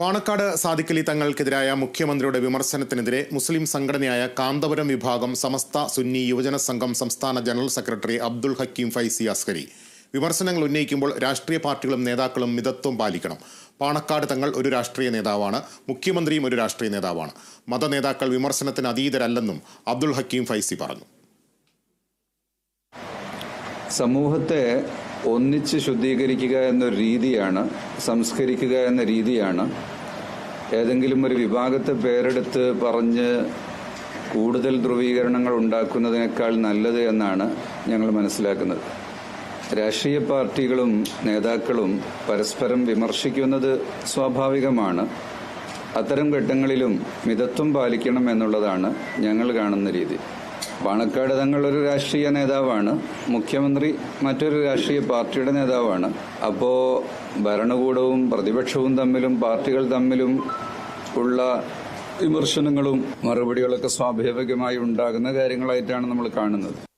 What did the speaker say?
പാണക്കാട് സാദിഖലി തങ്ങൾക്കെതിരായ മുഖ്യമന്ത്രിയുടെ വിമർശനത്തിനെതിരെ മുസ്ലിം സംഘടനയായ കാന്തപുരം വിഭാഗം സമസ്ത സുന്നി യുവജന സംഘം സംസ്ഥാന ജനറൽ സെക്രട്ടറി അബ്ദുൾ ഹക്കീം ഫൈസി അസ്കരി വിമർശനങ്ങൾ ഉന്നയിക്കുമ്പോൾ രാഷ്ട്രീയ പാർട്ടികളും നേതാക്കളും മിതത്വം പാലിക്കണം. പാണക്കാട് തങ്ങൾ ഒരു രാഷ്ട്രീയ നേതാവാണ് മുഖ്യമന്ത്രിയും ഒരു രാഷ്ട്രീയ നേതാവാണ്. മത നേതാക്കൾ വിമർശനത്തിന് അതീതരല്ലെന്നും അബ്ദുൾ ഹക്കീം ഫൈസി പറഞ്ഞു. സമൂഹത്തെ ഒന്നിച്ച് ശുദ്ധീകരിക്കുക എന്നൊരു രീതിയാണ് സംസ്കരിക്കുക എന്ന രീതിയാണ് ഏതെങ്കിലും ഒരു വിഭാഗത്തെ പേരെടുത്ത് പറഞ്ഞ് കൂടുതൽ ധ്രുവീകരണങ്ങൾ ഉണ്ടാക്കുന്നതിനേക്കാൾ നല്ലത് എന്നാണ് ഞങ്ങൾ മനസ്സിലാക്കുന്നത്. രാഷ്ട്രീയ പാർട്ടികളും നേതാക്കളും പരസ്പരം വിമർശിക്കുന്നത് സ്വാഭാവികമാണ്. അത്തരം ഘട്ടങ്ങളിലും മിതത്വം പാലിക്കണം എന്നുള്ളതാണ് ഞങ്ങൾ കാണുന്ന രീതി. പാണക്കാട് തങ്ങളൊരു രാഷ്ട്രീയ നേതാവാണ്. മുഖ്യമന്ത്രി മറ്റൊരു രാഷ്ട്രീയ പാർട്ടിയുടെ നേതാവാണ്. അപ്പോൾ ഭരണകൂടവും പ്രതിപക്ഷവും തമ്മിലും പാർട്ടികൾ തമ്മിലും ഉള്ള വിമർശനങ്ങളും മറുപടികളൊക്കെ സ്വാഭാവികമായി ഉണ്ടാകുന്ന കാര്യങ്ങളായിട്ടാണ് നമ്മൾ കാണുന്നത്.